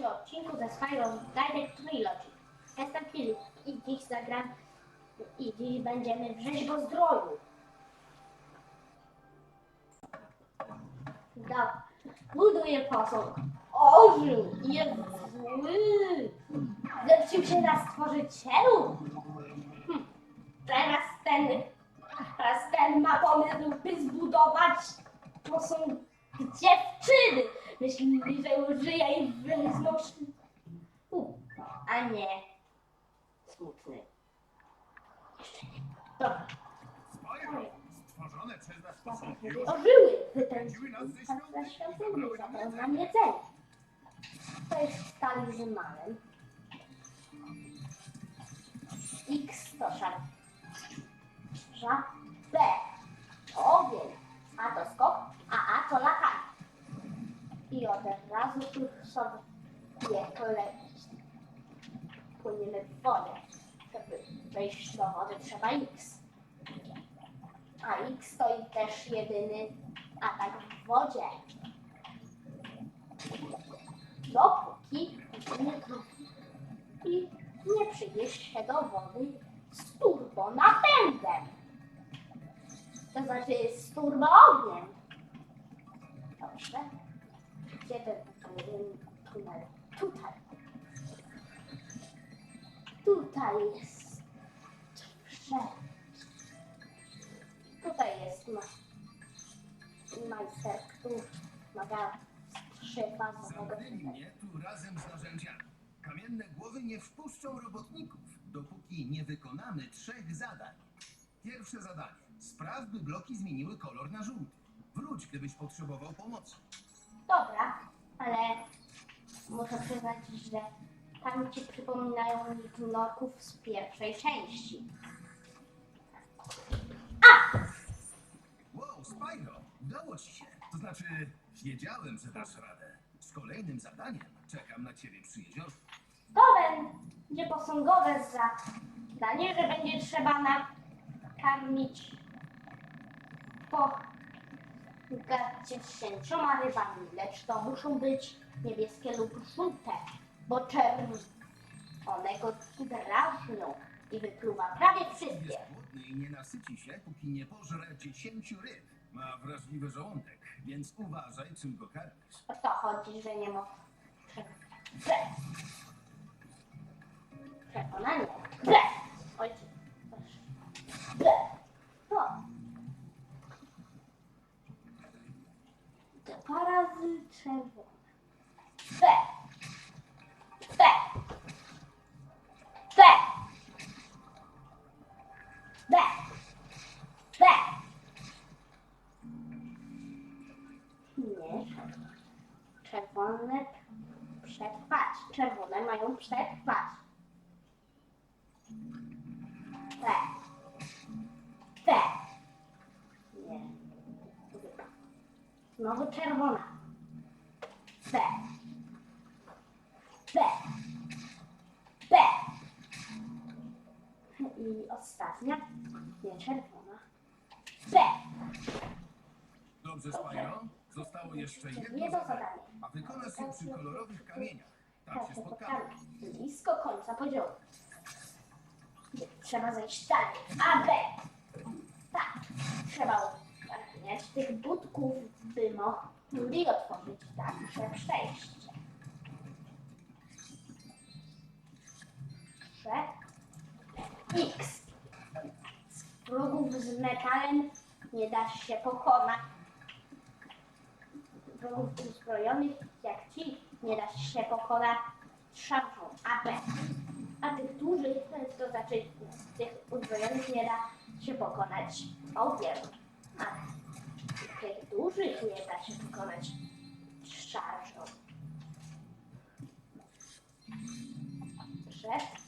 kolejnym odcinku ze Spyro Direct Trilogy. Jestem Filip i dziś zagram i dziś będziemy w rzeźbozdroju. Da, buduję posąg. Ożył, jest zły. Zepsuł się na stworzycielu. Hm. Teraz ten, teraz ten ma pomysł, by zbudować posąg dziewczyny. Myśleli, że użyje i wezmą U, a nie smutny. Jeszcze nie. Dobra, Spyro, stworzone przez nas posągi ożyły. Wypędziły nas ze świątyni, świątyni, zabrały nam jedzenie. To jest talizmanem. X to szar. Ża. B to ogień. A to skok, a A to latanie. I od razu tu sobie polecić. Płyniemy w wodę. Żeby wejść do wody trzeba X. A X to i też jedyny atak w wodzie. Dopóki nie trafi i nie przyjdziesz się do wody z turbo napędem. To znaczy z turbo ogniem. Dobrze. Ten tunel? Tutaj. Tutaj jest. Dobrze. Tutaj jest ma majster, który maga szefa nowego zamknęli mnie tu razem z narzędziami. Kamienne głowy nie wpuszczą robotników, dopóki nie wykonamy trzech zadań. Pierwsze zadanie. Spraw, by bloki zmieniły kolor na żółty. Wróć, gdybyś potrzebował pomocy. Dobra, ale muszę przyznać, że tam ci przypominają mi norków z pierwszej części. Wow, Spyro, udało ci się. To znaczy, wiedziałem, że dasz radę. Z kolejnym zadaniem czekam na ciebie przy jeziorze. To będzie posągowe zadanie, że będzie trzeba nakarmić po dziesięcioma rybami, lecz to muszą być niebieskie lub żółte, bo czerwone go drażnią i wypluwa prawie wszystkie. Jest głodny i nie nasyci się, póki nie pożre dziesięciu ryb. Ma wrażliwy żołądek, więc uważaj, czym go karmisz. O to chodzi, że nie ma. Bre. Ojciec. Nie, czerwone. Przetrwać. Czerwone mają przetrwać. Te. Te. I ostatnia. Nie czerwona. Te. Dobrze, Spyro? Zostało jeszcze jedno zadanie. A wykonasz je przy kolorowych kamieniach. Tam się Tak, spotkamy. Blisko końca poziomu. Trzeba zejść dalej. A, B. Tak. Trzeba ukarmiać tych budków, by mogli otworzyć także przejście. X. Wrogów z metalem nie da się pokonać. Wrogów uzbrojonych jak ci nie da się pokonać szarżą AB. A tych dużych, to znaczy tych uzbrojonych nie da się pokonać ogniem. A tych dużych nie da się pokonać szarżą. Przed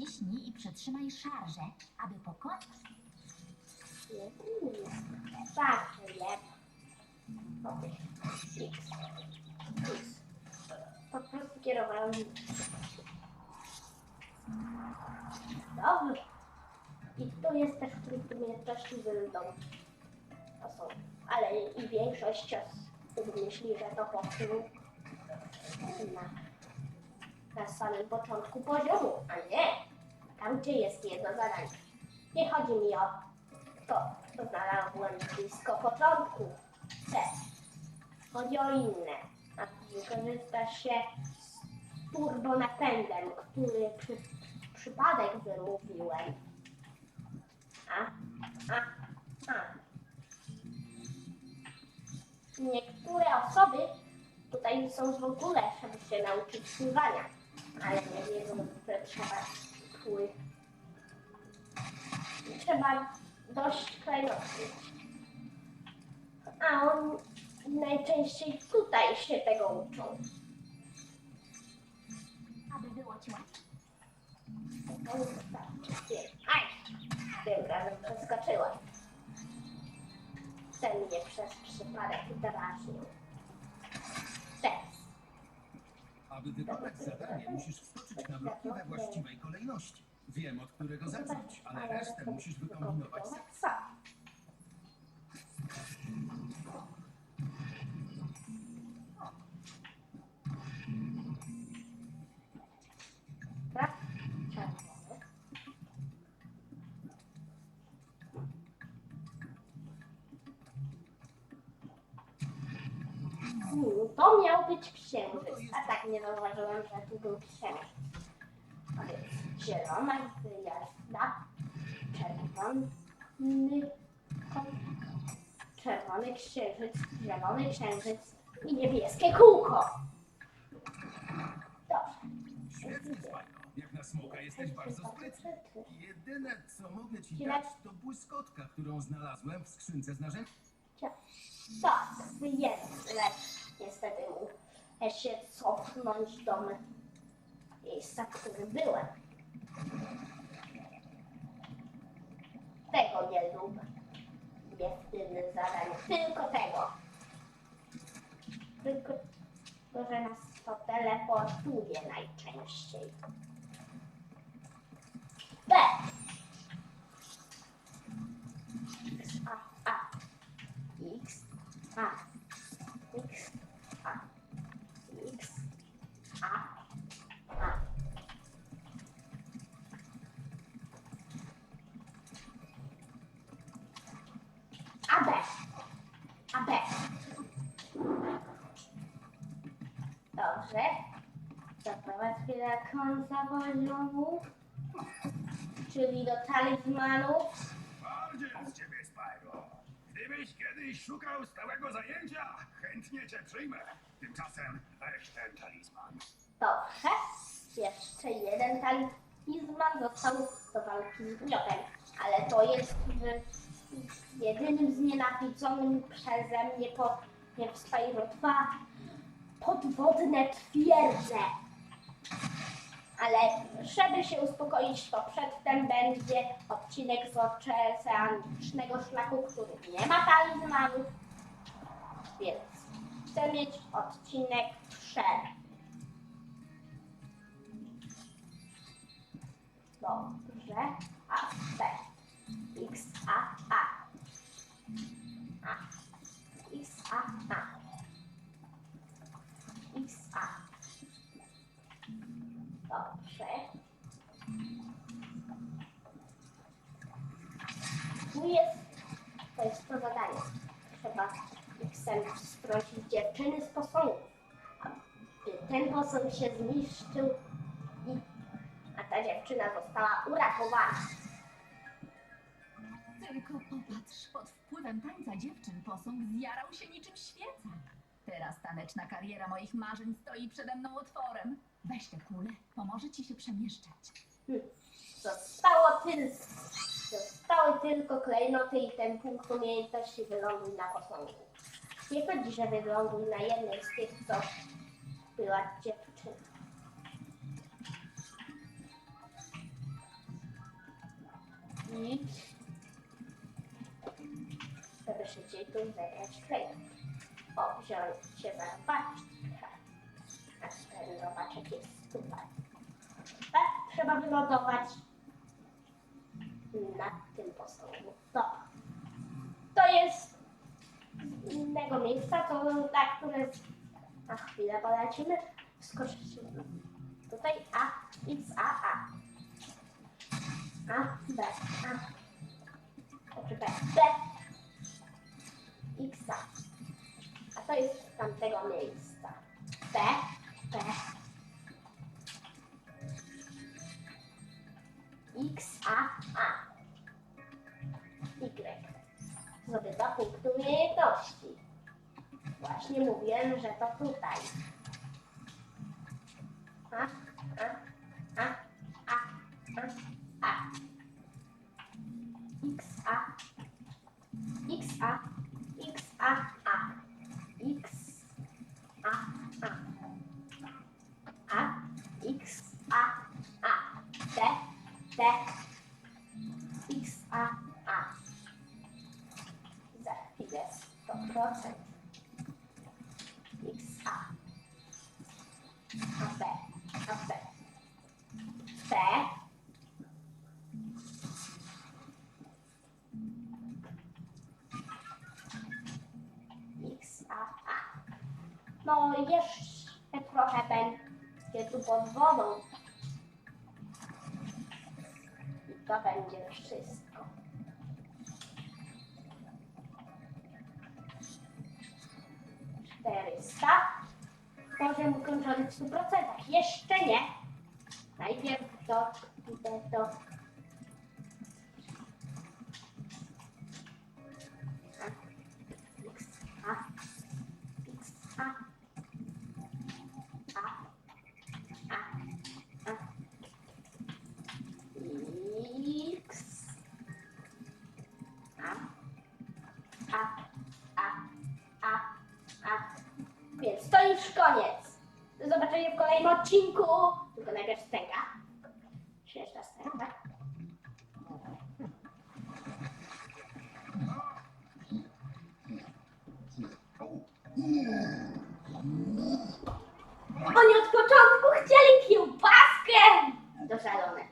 wciśnij i przytrzymaj szarżę, aby pokonać. bardzo. Po prostu kierowałem. Dobrze. I tu jest też tryb umiejętności wylądować. To są ale i większość osób myśli, że to postół na, na samym początku poziomu, a nie tam, gdzie jest jedno zadanie. Nie chodzi mi o to, co znalazłem blisko początku. C. Chodzi o inne. A wykorzysta się z turbonapędem, który przy, przypadek wymówiłem. A, a, a. Niektóre osoby tutaj są w ogóle, żeby się nauczyć pływania, ale nie wiedzą, że trzeba Trzeba dość klejnotki. A on najczęściej tutaj się tego uczą. Aby było ci łatwiej. To. Aj! Tym razem przeskoczyłem. Ten mnie przez przypadek drażnił. Aby wykonać zadanie, musisz wskoczyć na bloki we właściwej kolejności. Wiem, od którego zacząć, ale resztę musisz wykombinować sam. sam. Hmm, To miał być księżyc, a tak nie zauważyłem, że tu był księżyc. Zielona gwiazda, czerwony, czerwony księżyc, zielony księżyc i niebieskie kółko. Dobrze. Jak na smoka jesteś bardzo sprytny. Jedyne, co mogę ci dać, to błyskotka, którą znalazłem w skrzynce z narzędziami. Tak, jest, lecz niestety muszę się cofnąć do miejsca, w którym byłem. Tego nie lubię. Nie w tym zadaniu, tylko tego. Tylko to, że nas to teleportuje najczęściej. B. X, A, A. X, A, X, A, X, A, A. A, B, A, B. Dobrze. Zaprowadź chwilę końca poziomu, czyli do talizmanów. Bardziej z ciebie, Spyro. Gdybyś kiedyś szukał stałego zajęcia, chętnie cię przyjmę. Tymczasem weź ten talizman. Dobrze. Jeszcze jeden talizman został do walki z gniotem, ale to jest w jedynym znienawidzonym przeze mnie po nie w Spyro 2 podwodne twierdze. Ale żeby się uspokoić, to przedtem będzie odcinek z oceanicznego szlaku, który nie ma talizmanów. Więc chcę mieć odcinek przed. Dobrze. A, B. X, A, A. A. X, A, A. Tu jest, to jest to zadanie. Trzeba Xem strącić dziewczyny z posągu. Aby ten posąg się zniszczył i a ta dziewczyna została uratowana. Tylko popatrz, pod wpływem tańca dziewczyn posąg zjarał się niczym świeca. Teraz taneczna kariera moich marzeń stoi przede mną otworem. Weź tę kulę, pomoże ci się przemieszczać. Zostało tyl... Zostały tylko klejnoty i ten punkt umiejętności wyląduj na posągu. Nie chodzi, że wyląduj na jednej z tych, co była dziewczyna. I żeby szybciej tu zagrać klejnot. O, wziąłem się za robaczek. A ten robaczek jest tutaj. Tak, trzeba wylądować na tym posągu. Dobra. To jest innego miejsca, to na które na chwilę polecimy. Skoczymy tutaj A, X, A, A. A, B, A. Znaczy B, B. X, A. A to jest z tamtego miejsca. B, B. X, A. Zdobywa punktu umiejętności. Właśnie mówiłem, że to tutaj. A, a, a, a, a, a. X, A. X, A. X, A, A. X, A, A. A, X, A, A. T, T. X, A, 100%. X, A. A, B. A, B. B. X, A, A. No jeszcze trochę będzie tu pod wodą. I to będzie wszystko. Czterysta. Poziom ukończony w 100%. Jeszcze nie. Najpierw to, idę do... już koniec. Do zobaczenia w kolejnym odcinku. Tylko najpierw stęga. Śmieszna stęga, tak? Oni od początku chcieli kiełbaskę! Doszalone.